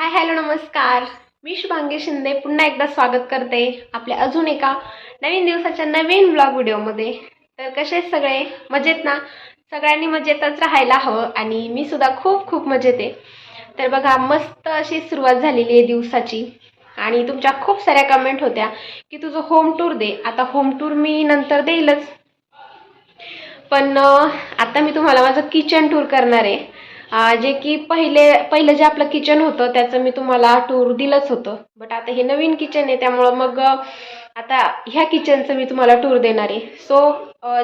Hi hello नमस्कार. मी शुभांगी शिंदे. पुन्हा एकदा स्वागत करते आपल्या अजून एका नवीन दिवसाच्या नवीन ब्लॉग व्हिडिओमध्ये तर कसे सगळे? मजेत ना? सगळ्यांनी मजेतच राहायला हवं आणि मी सुद्धा खूप खूप मजेत आहे. तर बघा मस्त अशी सुरुवात झालेली आहे दिवसाची. आणि तुमच्या खूप साऱ्या कमेंट होत्या की तुझं होम टूर दे. आता होम टूर मी नंतर देईलच. पण आता मी तुम्हाला माझं किचन टूर करणार आहे. जे की पहिले पहिलं जे आपलं किचन होतं त्याचं मी तुम्हाला टूर दिलंच होतं. बट आता हे नवीन किचन आहे त्यामुळं मग आता ह्या किचनचं मी तुम्हाला टूर देणार आहे. सो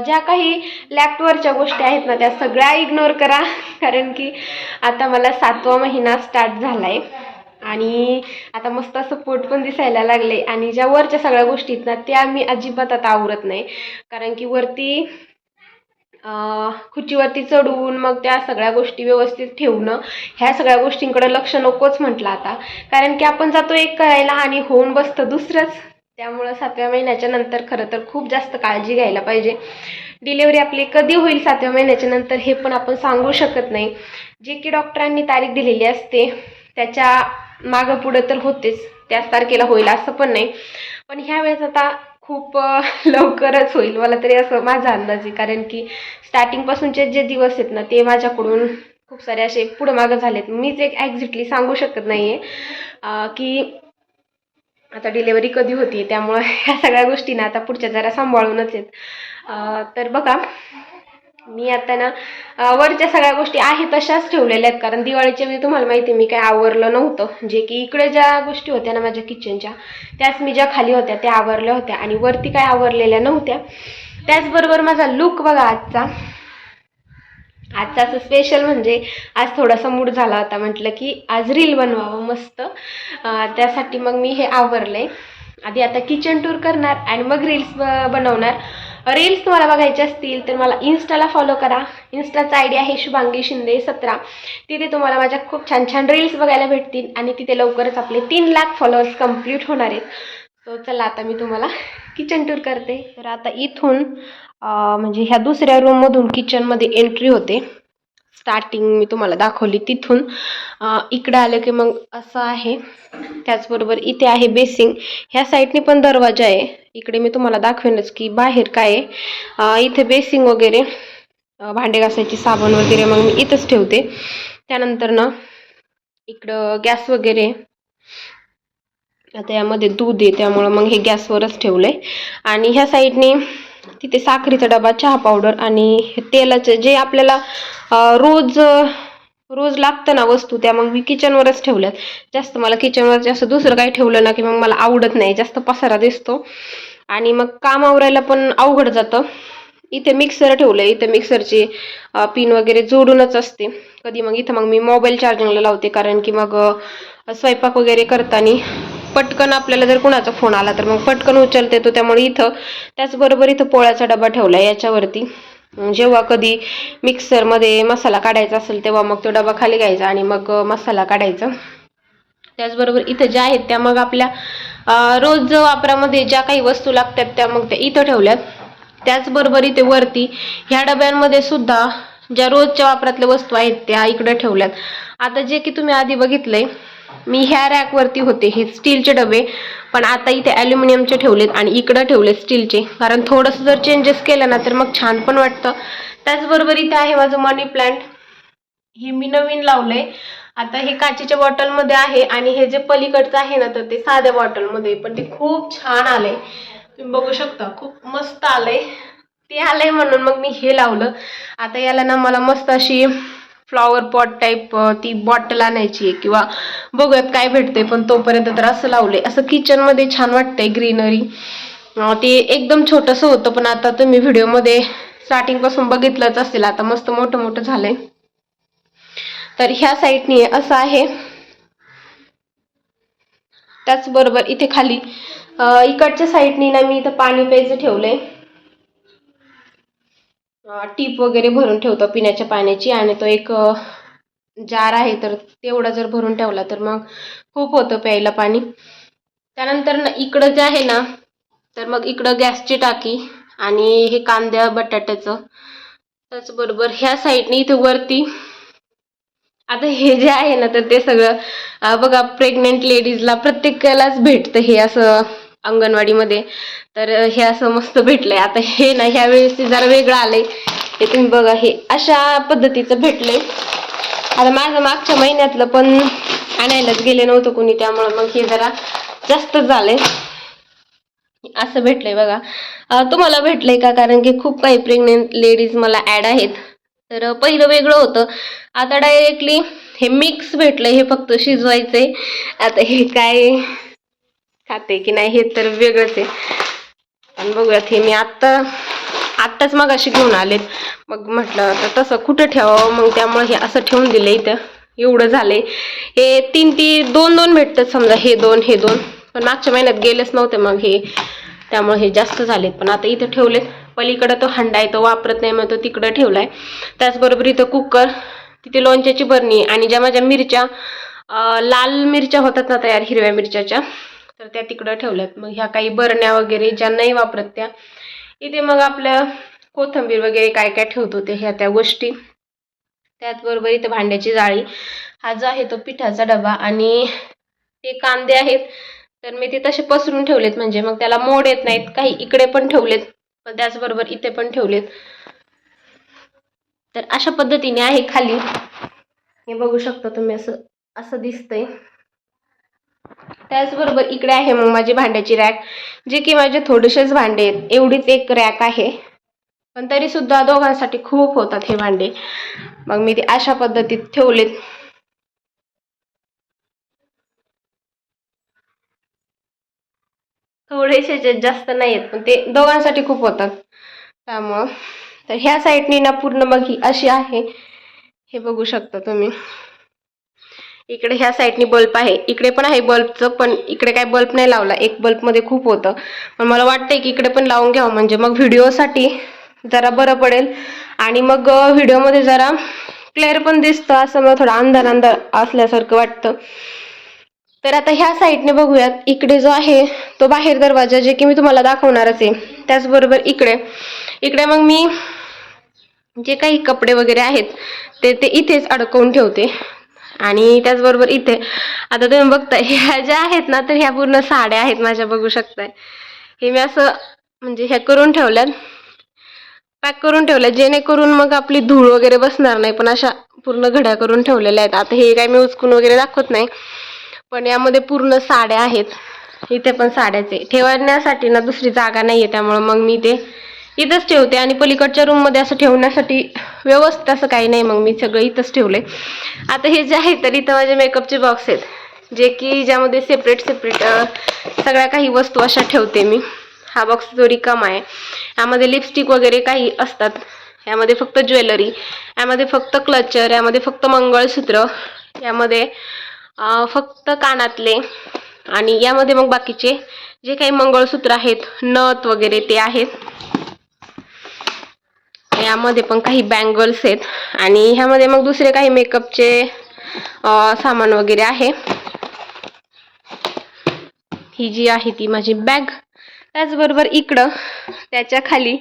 ज्या काही लॅपटॉपवरच्या गोष्टी आहेत ना त्या सगळ्या इग्नोर करा. कारण की आता मला सातवा महिना स्टार्ट झाला आहे आणि आता मस्त असं पोट पण दिसायला लागले आणि ज्या वरच्या सगळ्या गोष्टी आहेत ना त्या मी अजिबात आता आवरत नाही. कारण की वरती खुर्चीवरती चढवून मग त्या सगळ्या गोष्टी व्यवस्थित ठेवणं ह्या सगळ्या गोष्टींकडे लक्ष नकोच म्हटलं आता. कारण की आपण जातो एक करायला आणि होऊन बसतं दुसरंच. त्यामुळं सातव्या महिन्याच्या नंतर खरं तर खूप जास्त काळजी घ्यायला पाहिजे. डिलेवरी आपली कधी होईल सातव्या महिन्याच्या नंतर हे पण आपण सांगू शकत नाही. जे की डॉक्टरांनी तारीख दिलेली असते त्याच्या मागं पुढं तर होतेच. त्याच तारखेला होईल असं पण नाही. पण ह्या वेळेस आता खूप लवकरच होईल. मला तरी असं माझा अंदाज आहे. कारण की स्टार्टिंगपासूनचे जे दिवस आहेत ना ते माझ्याकडून खूप सारे असे पुढं मागं झालेत. मीच एक ॲक्झॅक्टली सांगू शकत नाही आहे की आता डिलेवरी कधी होती त्यामुळं ह्या सगळ्या गोष्टींना आता पुढच्या जरा सांभाळूनच आहेत. तर बघा मी आता ना वरच्या सगळ्या गोष्टी आहेत तशाच ठेवलेल्या आहेत. कारण दिवाळीच्या वेळी तुम्हाला माहिती आहे मी काय आवरलं नव्हतं. जे की इकडे ज्या गोष्टी होत्या ना माझ्या किचनच्या त्याच मी ज्या खाली होत्या त्या आवरल्या होत्या. आणि वरती काय आवरलेल्या नव्हत्या. त्याचबरोबर माझा लुक बघा आजचा. आजचा असं स्पेशल म्हणजे आज थोडासा मूड झाला होता. म्हटलं की आज रील बनवावं मस्त. त्यासाठी मग मी हे आवरले आधी आता किचन टूर करणार आणि मग रील्स बनवणार. रील्स तुम्हाला बघायचे असतील तर मला इन्स्टाला फॉलो करा. इन्स्टाचा आयडी आहे शुभांगी शिंदे सतरा. तिथे तुम्हाला माझ्या खूप छान छान रील्स बघायला भेटतील आणि तिथे लवकरच आपले तीन लाख फॉलोअर्स कंप्लीट होणार आहेत. सो चला आता मी तुम्हाला किचन टूर करते. तर आता इथून म्हणजे ह्या दुसऱ्या रूममधून किचनमध्ये एंट्री होते. स्टार्टिंग मी तुम्हाला दाखवली तिथून. इकडं आलं की मग असं आहे. त्याचबरोबर इथे आहे बेसिंग. ह्या साईडने पण दरवाजा आहे. इकडे मी तुम्हाला दाखवेनच की बाहेर काय आहे. इथे बेसिंग वगैरे भांडे घासायची साबण वगैरे मग मी इथंच ठेवते. त्यानंतर ना इकडं गॅस वगैरे. आता यामध्ये दूध आहे त्यामुळं मग हे गॅसवरच ठेवलं आहे आणि ह्या साईडने तिथे साखरेचा डबा चहा पावडर आणि तेलाचं जे आपल्याला रोज रोज लागतं ना वस्तू त्या मग मी किचनवरच ठेवल्यात. जास्त मला किचनवर जास्त दुसरं काही ठेवलं ना की मग मला आवडत नाही जास्त पसारा दिसतो. आणि मग काम आवरायला पण अवघड जातं. इथे मिक्सर ठेवलं आहे इथे मिक्सरची पिन वगैरे जोडूनच असते. कधी मग इथं मग मी मोबाईल चार्जिंगला लावते कारण की मग स्वयंपाक वगैरे करताना पटकन आपल्याला जर कुणाचा फोन आला तर मग पटकन उचलता येतो त्यामुळे इथं त्याचबरोबर इथं पोळ्याचा डबा ठेवला याच्यावरती. जेव्हा कधी मिक्सरमध्ये मसाला काढायचा असेल तेव्हा मग तो डबा खाली घ्यायचा आणि मग मसाला काढायचा. त्याचबरोबर इथं ज्या आहेत त्या मग आपल्या रोज वापरामध्ये ज्या काही वस्तू लागतात त्या मग त्या इथं ठेवल्यात. त्याचबरोबर इथे वरती ह्या डब्यांमध्ये सुद्धा ज्या रोजच्या वापरातल्या वस्तू आहेत त्या इकडे ठेवल्यात. आता जे की तुम्ही आधी बघितलंय मी ह्या रॅकवरती होते हे स्टीलचे डबे. पण आता इथे ॲल्युमिनियमचे ठेवलेत आणि इकडं ठेवले स्टीलचे कारण थोडंसं जर चेंजेस केलं ना तर मग छान पण वाटतं. त्याचबरोबर इथे आहे माझं मनी प्लांट हे मी नवीन लावलंय. आता हे काचेच्या बॉटलमध्ये आहे आणि हे जे पलीकडचं आहे ना तर ते साध्या बॉटलमध्ये पण ते खूप छान आलंय. तुम्ही बघू शकता खूप मस्त आलंय. ते आलंय म्हणून मग मी हे लावलं. आता याला ना मला मस्त अशी फ्लॉवर पॉट टाईप ती बॉटल आणायची आहे किंवा बघूयात काय भेटते पण तोपर्यंत तर असं लावलंय. असं किचनमध्ये छान वाटतंय ग्रीनरी ते एकदम छोटंसं होतं पण आता तुम्ही व्हिडिओमध्ये स्टार्टिंगपासून बघितलंच असेल. आता मस्त मोठं मोठं झालंय. तर ह्या साईडनी असं आहे. त्याचबरोबर इथे खाली इकडच्या साईडनी ना मी इथं पाणी प्यायचं ठेवलंय. टीप वगैरे भरून ठेवतो पिण्याच्या पाण्याची आणि तो एक जार आहे तर तेवढा जर भरून ठेवला तर मग खूप होतं प्यायला पाणी. त्यानंतर ना इकडं जे आहे ना तर मग इकडं गॅसची टाकी आणि हे कांद्या बटाट्याचं. त्याचबरोबर ह्या साईडने इथे वरती आता हे जे आहे ना तर ते सगळं बघा प्रेग्नेंट लेडीजला प्रत्येकालाच भेटतं हे असं अंगणवाडीमध्ये. तर हे असं मस्त भेटलंय. आता हे ना ह्या वेळेस ते जरा वेगळं आलंय. हे तुम्ही बघा हे अशा पद्धतीचं भेटलंय. आता माझं मागच्या महिन्यातलं पण आणायलाच गेले नव्हतं कोणी त्यामुळं मग हे जरा जास्त झालंय. असं भेटलंय बघा. तुम्हाला भेटलंय का? कारण की खूप काही प्रेग्नेंट लेडीज मला ॲड आहेत. तर पहिलं वेगळं होतं. आता डायरेक्टली हे मिक्स भेटलंय हे फक्त शिजवायचंय. आता हे काय खाते की नाही हे तर वेगळंच आहे. पण बघूयात हे मी आत्ता आत्ताच मग अशी घेऊन आलेत. मग म्हटलं तर तसं कुठं ठेवावं? मग त्यामुळे हे असं ठेवून दिलं इथं. एवढं झालंय. हे तीन ती दोन दोन भेटतात समजा हे दोन हे दोन. पण मागच्या महिन्यात गेलेच नव्हते मग हे. त्यामुळे हे जास्त झालेत. पण आता इथं ठेवलेत. पलीकडं तो हंडा आहे तो वापरत नाही मग तो तिकडं ठेवलाय. त्याचबरोबर इथं कुकर तिथे लोणच्याची बरणी आणि ज्या माझ्या मिरच्या लाल मिरच्या होतात ना तयार हिरव्या मिरच्याच्या तर त्या तिकडं ठेवल्यात. मग ह्या काही बरण्या वगैरे ज्या नाही वापरत त्या इथे मग आपल्या कोथंबीर वगैरे काय काय ठेवतो ते ह्या त्या गोष्टी. त्याचबरोबर इथे भांड्याची जाळी. हा जो आहे तो पिठाचा डबा आणि ते कांदे आहेत. तर मी ते तसे पसरून ठेवलेत म्हणजे मग त्याला मोड येत नाहीत. काही इकडे पण ठेवलेत पण त्याचबरोबर इथे पण ठेवलेत. तर अशा पद्धतीने आहे खाली. हे बघू शकता तुम्ही असं असं दिसतंय. त्याचबरोबर इकडे आहे मग माझी भांड्याची रॅक जे की माझे थोडेसेच भांडे आहेत. एवढीच एक रॅक आहे. पण तरी सुद्धा दोघांसाठी खूप होतात हे भांडे. मग मी ते अशा पद्धतीत ठेवलेत. थोडेसे जास्त नाही आहेत पण ते दोघांसाठी खूप होतात. त्यामुळं तर ह्या साईडनी ना पूर्ण मग ही अशी आहे. हे बघू शकता तुम्ही. इकडे ह्या साईडनी बल्ब आहे. इकडे पण आहे बल्बचं पण इकडे काय बल्ब नाही लावला. एक बल्बमध्ये खूप होतं. पण मला वाटतंय की इकडे पण लावून घ्यावं. म्हणजे मग व्हिडिओसाठी जरा बरं पडेल. आणि मग व्हिडिओमध्ये जरा क्लिअर पण दिसतं असं मला थोडं अंधार अंधार असल्यासारखं वाटतं. तर आता ह्या साईडने बघूयात. इकडे जो आहे तो बाहेर दरवाजा जे की मी तुम्हाला दाखवणारच आहे. त्याचबरोबर इकडे. इकडे मग मी जे काही कपडे वगैरे आहेत ते ते इथेच अडकवून ठेवते. आणि त्याचबरोबर इथे आता तुम्ही बघताय ह्या ज्या आहेत ना तर ह्या पूर्ण साड्या आहेत माझ्या बघू शकताय. हे मी असं म्हणजे ह्या करून ठेवल्यात. पॅक करून ठेवल्या जेणेकरून मग आपली धूळ वगैरे बसणार नाही पण अशा पूर्ण घड्या करून ठेवलेल्या आहेत. आता हे काय मी उचकून वगैरे दाखवत नाही पण यामध्ये पूर्ण साड्या आहेत. इथे पण साड्याचे. ठेवण्यासाठी ना दुसरी जागा नाही आहे त्यामुळं मग मी ते इथंच ठेवते आणि पलीकडच्या रूममध्ये असं ठेवण्यासाठी व्यवस्थित असं काही नाही मग मी सगळं इथंच ठेवले आता हे जे आहे तर इथं माझे मेकअपचे बॉक्स आहेत जे की ज्यामध्ये सेपरेट सेपरेट सगळ्या काही वस्तू अशा ठेवते मी. हा बॉक्स जो रिकामा आहे यामध्ये लिपस्टिक वगैरे काही असतात. यामध्ये फक्त ज्वेलरी यामध्ये फक्त क्लचर यामध्ये फक्त मंगळसूत्र यामध्ये फक्त कानातले आणि यामध्ये मग बाकीचे जे काही मंगळसूत्र आहेत नथ वगैरे ते आहेत. यामध्ये पण काही बँगल्स आहेत. आणि ह्यामध्ये मग दुसरे काही मेकअपचे सामान वगैरे आहे. ही जी आहे ती माझी बॅग त्याचबरोबर इकडं त्याच्याखाली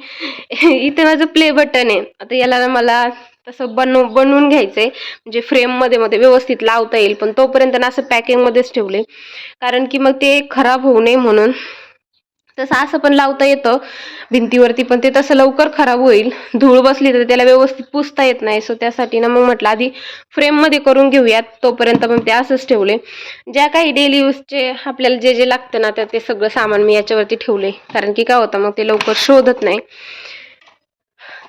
इथे माझं प्ले बटन आहे. आता याला मला तसं बनव बनवून घ्यायचं आहे म्हणजे फ्रेममध्ये मध्ये व्यवस्थित लावता येईल. पण तोपर्यंत ना असं पॅकिंगमध्येच ठेवले कारण की मग ते खराब होऊ नये म्हणून. तसं असं पण लावता येतं. भिंतीवरती पण ते तसं लवकर खराब होईल. धूळ बसली तर त्याला व्यवस्थित पुसता येत नाही. सो त्यासाठी ना मग म्हटलं आधी फ्रेममध्ये करून घेऊयात. तोपर्यंत मग ते असंच ठेवले. ज्या काही डेली यूजचे आपल्याला जे जे लागतं ना तर ते सगळं सामान मी याच्यावरती ठेवले. कारण की काय होतं मग ते लवकर शोधत नाही.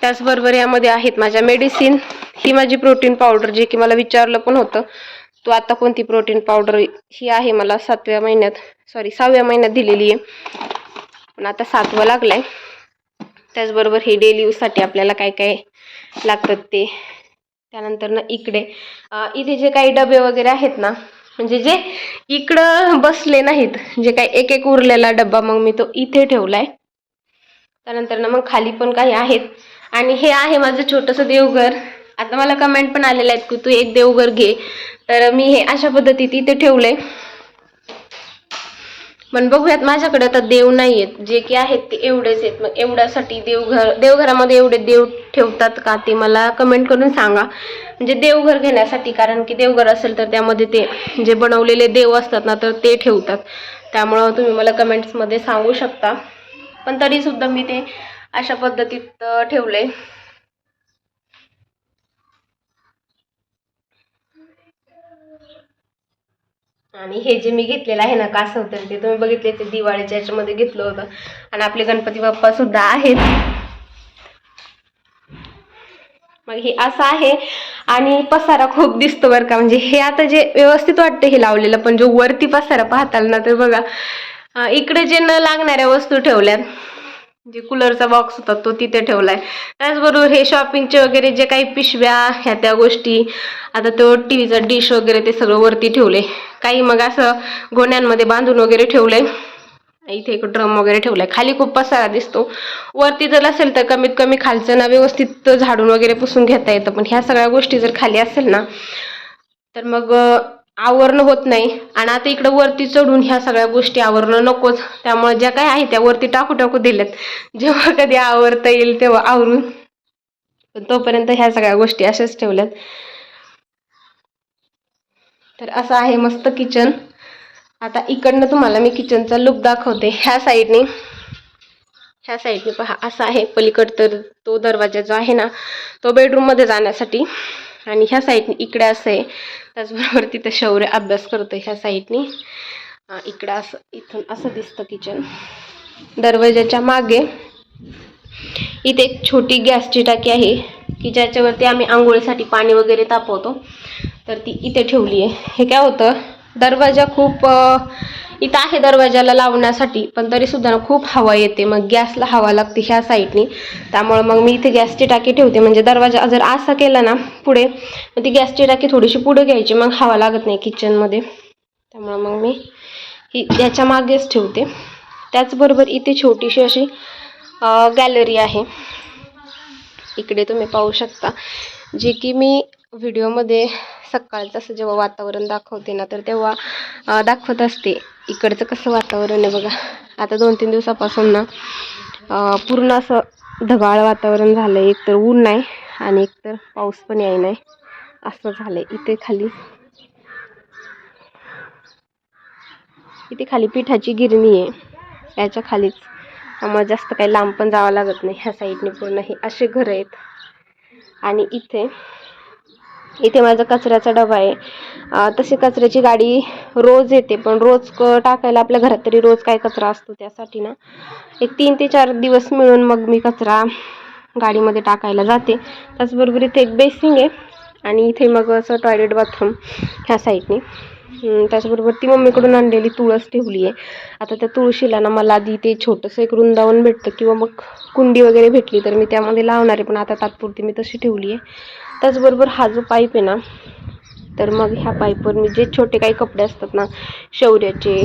त्याचबरोबर यामध्ये आहेत माझ्या मेडिसिन ही माझी प्रोटीन पावडर जे की मला विचारलं पण होतं. तो आता कोणती प्रोटीन पावडर ही आहे मला सातव्या महिन्यात सॉरी सहाव्या महिन्यात दिलेली आहे. पण आता सातवं लागलाय. त्याचबरोबर हे डेली यूजसाठी आपल्याला काय काय लागतात ते त्यानंतर ना इकडे इथे जे काही डबे वगैरे आहेत ना म्हणजे जे इकडं बसले नाहीत जे काही एक एक उरलेला डब्बा मग मी तो इथे ठेवलाय. त्यानंतर ना मग खाली पण काही आहेत. आणि हे आहे माझं छोटंसं देवघर. आता मला कमेंट पण आलेल्या आहेत की तू एक देवघर घे. तर मी हे अशा पद्धतीत इथे ठेवलंय. पण बघूयात माझ्याकडे आता देव नाही आहेत जे की आहेत ते एवढेच आहेत. मग एवढ्यासाठी देवघर देवघरामध्ये एवढे देव ठेवतात का ते मला कमेंट करून सांगा. म्हणजे देवघर घेण्यासाठी कारण की देवघर असेल तर त्यामध्ये ते जे बनवलेले देव असतात ना तर ते ठेवतात. त्यामुळं तुम्ही मला कमेंट्समध्ये सांगू शकता. पण तरीसुद्धा मी ते अशा पद्धतीत ठेवलं ठेवले आणि हे जे मी घेतलेलं आहे ना कासव तर ते तुम्ही बघितले ते दिवाळीच्या याच्यामध्ये घेतलं होतं. आणि आपले गणपती बाप्पा सुद्धा आहेत. मग हे असं आहे. आणि पसारा खूप दिसतो बरं का. म्हणजे हे आता जे व्यवस्थित वाटतं हे लावलेलं. पण जो वरती पसारा पाहताल ना तर बघा इकडे जे न लागणाऱ्या वस्तू ठेवल्यात जे कूलरचा बॉक्स होता तो तिथे ठेवलाय. त्याचबरोबर हे शॉपिंगचे वगैरे जे काही पिशव्या ह्या त्या गोष्टी आता तो टी व्हीचा डिश वगैरे ते सगळं वरती ठेवले. काही मग असं गोण्यांमध्ये बांधून वगैरे ठेवले इथे एक ड्रम वगैरे ठेवलाय. खाली खूप पसारा दिसतो. वरती जर असेल तर कमीत कमी खालचं ना व्यवस्थित झाडून वगैरे पुसून घेता येतं. पण ह्या सगळ्या गोष्टी जर खाली असेल ना तर मग आवरणं होत नाही. आणि आता इकडं वरती चढून ह्या सगळ्या गोष्टी आवरणं नकोच. त्यामुळे ज्या काय आहे त्या वरती टाकू टाकू दिल्यात. जेव्हा कधी आवरता येईल तेव्हा आवरून. पण तोपर्यंत ह्या सगळ्या गोष्टी अशाच ठेवल्यात. तर असं आहे मस्त किचन. आता इकडनं तुम्हाला मी किचनचा लुक दाखवते. ह्या साईडने. ह्या साईडने पहा असा आहे. पलीकड तर तो दरवाजा जो आहे ना तो बेडरूममध्ये जाण्यासाठी. आणि ह्या साईडने इकडे असं आहे. त्याचबरोबर तिथं शौर्य अभ्यास करतो ह्या साईडनी. इकडं असं इथून असं दिसतं किचन दरवाजाच्या मागे इथे एक छोटी गॅसची टाकी आहे की ज्याच्यावरती आम्ही आंघोळीसाठी पाणी वगैरे तापवतो. तर ती इथे ठेवली आहे हे काय होतं? दरवाजा खूप इथं आहे दरवाजाला लावण्यासाठी पण तरी सुद्धा ना खूप हवा येते. मग गॅसला हवा लागते ह्या साईडनी. त्यामुळं मग मी इथे गॅसची टाकी ठेवते. म्हणजे दरवाजा जर असा केला ना पुढे मग ती गॅसची टाकी थोडीशी पुढे घ्यायची. मग हवा लागत नाही किचनमध्ये. त्यामुळं मग मी ही याच्या मागेच ठेवते. त्याचबरोबर इथे छोटीशी अशी गॅलरी आहे. इकडे तुम्ही पाहू शकता. जे की मी व्हिडिओमध्ये सकाळचं असं जेव्हा वातावरण दाखवते ना तर तेव्हा दाखवत असते. इकडचं कसं वातावरण आहे बघा. आता दोन तीन दिवसापासून ना पूर्ण असं ढगाळ वातावरण झालं आहे एकतर ऊन नाही आणि एकतर पाऊस पण याय नाही. असं झालं आहे इथे खाली इथे खाली पिठाची गिरणी आहे. याच्या खालीच त्यामुळे जास्त काही लांब पण जावं लागत नाही. ह्या साईडने पूर्ण हे असे घरं आहेत. आणि इथे इथे माझा कचऱ्याचा डबा आहे. तशी कचऱ्याची गाडी रोज येते पण रोज क टाकायला आपल्या घरात तरी रोज काय कचरा असतो त्यासाठी ना. एक तीन ते चार दिवस मिळून मग मी कचरा गाडीमध्ये टाकायला जाते. त्याचबरोबर इथे एक बेसिंग आहे आणि इथे मग असं टॉयलेट बाथरूम ह्या साईडने त्याचबरोबर ती मम्मीकडून आणलेली तुळस ठेवली आहे. आता त्या तुळशीला ना मला आधी ते छोटंसं एक रुंदावन भेटतं किंवा मग कुंडी वगैरे भेटली तर मी त्यामध्ये लावणार आहे पण आता तात्पुरती मी तशी ठेवली आहे. त्याचबरोबर हा जो पाईप आहे ना तर मग ह्या पाईपवर मी जे छोटे काही कपडे असतात ना शौर्याचे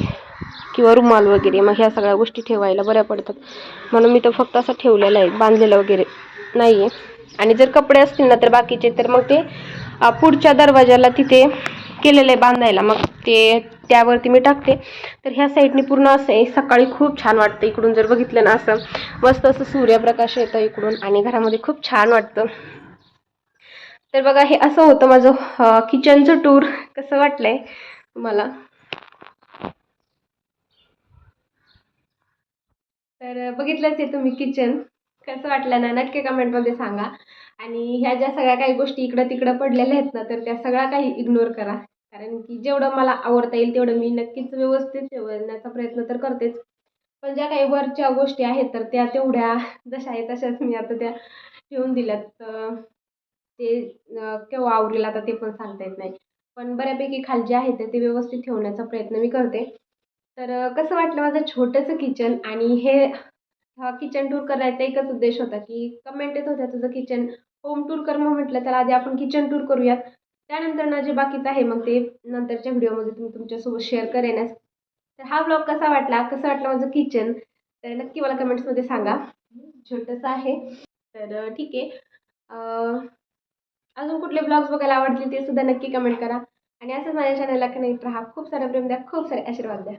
किंवा रुमाल वगैरे मग ह्या सगळ्या गोष्टी ठेवायला बऱ्या पडतात. म्हणून मी तो फक्त असं ठेवलेला आहे बांधलेला वगैरे नाही आहे आणि जर कपडे असतील ना तर बाकीचे तर मग ते पुढच्या दरवाजाला तिथे केलेलं आहे बांधायला. मग ते त्यावरती मी टाकते. तर ह्या साईडने पूर्ण असं आहे सकाळी खूप छान वाटतं. इकडून जर बघितलं ना असं मस्त असं सूर्यप्रकाश येतं इकडून आणि घरामध्ये खूप छान वाटतं. तर बघा हे असं होतं माझं किचनचं टूर कसं वाटलंय मला तर बघितलंच आहे तुम्ही किचन कसं वाटलं ना? नक्की कमेंटमध्ये सांगा. आणि ह्या ज्या सगळ्या काही गोष्टी इकडं तिकडं पडलेल्या आहेत ना तर त्या सगळ्या काही इग्नोर करा. कारण की जेवढं मला आवडता येईल तेवढं मी नक्कीच व्यवस्थित ठेवण्याचा प्रयत्न तर करतेच. पण ज्या काही वरच्या गोष्टी आहेत तर त्या तेवढ्या जशा आहेत तशाच मी आता त्या ठेवून दिल्यात. ते केव्हा आवरेल आता ते पण सांगता येत नाही. पण बऱ्यापैकी खालचे आहेत ते- ते व्यवस्थित ठेवण्याचा प्रयत्न मी करते. तर कसं वाटलं माझं छोटंसं किचन आणि हे हा किचन टूर करायचा एकच उद्देश होता की कमेंट येत होत्या तुझं किचन होम टूर कर मग म्हटलं तर आधी आपण किचन टूर करूयात. त्यानंतर ना जे बाकीचं आहे मग ते नंतरच्या व्हिडिओमध्ये तुम्ही तुमच्यासोबत शेअर करेनच तर हा ब्लॉग कसा वाटला? कसं वाटलं माझं किचन? तर नक्की मला कमेंट्समध्ये सांगा. छोटंसं आहे. तर ठीक आहे. अजून कुठले ब्लॉग्स बघायला आवडतील ते सुद्धा नक्की कमेंट करा. आणि असंच माझ्या चॅनलला कनेक्ट राहा. खूप सारं प्रेम द्या खूप सारे आशीर्वाद द्या.